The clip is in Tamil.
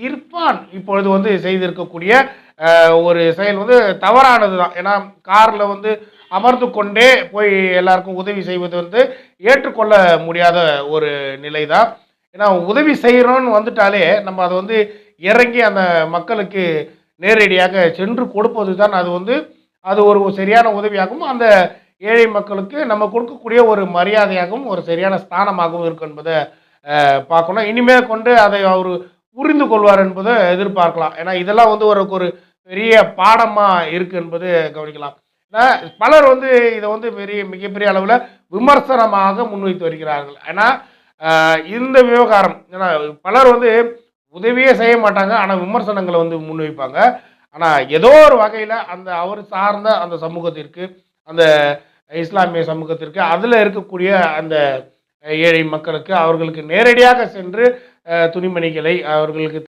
இர்ஃபான் இப்பொழுது வந்து செய்திருக்கக்கூடிய ஒரு செயல் வந்து தவறானது தான் ஏன்னா காரில் வந்து அமர்ந்து கொண்டே போய் எல்லாருக்கும் உதவி செய்வது வந்து ஏற்றுக்கொள்ள முடியாத ஒரு நிலை தான் ஏன்னா உதவி செய்கிறோன்னு வந்துட்டாலே நம்ம அதை வந்து இறங்கி அந்த மக்களுக்கு நேரடியாக சென்று கொடுப்பது தான் அது வந்து அது ஒரு சரியான உதவியாகவும் அந்த ஏழை மக்களுக்கு நம்ம கொடுக்கக்கூடிய ஒரு மரியாதையாகவும் ஒரு சரியான ஸ்தானமாகவும் இருக்கும் என்பதை பார்க்கணும். இனிமேல் கொண்டு அதை அவர் புரிந்து கொள்வார் என்பதை எதிர்பார்க்கலாம். ஏன்னா இதெல்லாம் வந்து ஒரு ஒரு பெரிய பாடமாக இருக்குது என்பது கவனிக்கலாம். ஏன்னா பலர் வந்து இதை வந்து பெரிய மிகப்பெரிய அளவில் விமர்சனமாக முன்வைத்து வருகிறார்கள். ஏன்னா இந்த விவகாரம் ஏன்னா பலர் வந்து உதவியே செய்ய மாட்டாங்க ஆனால் விமர்சனங்களை வந்து முன்வைப்பாங்க. ஆனால் ஏதோ ஒரு வகையில் அந்த அவர் சார்ந்த அந்த சமூகத்திற்கு அந்த இஸ்லாமிய சமூகத்திற்கு அதில் இருக்கக்கூடிய அந்த ஏழை மக்களுக்கு அவர்களுக்கு நேரடியாக சென்று துணிமணிகளை அவர்களுக்கு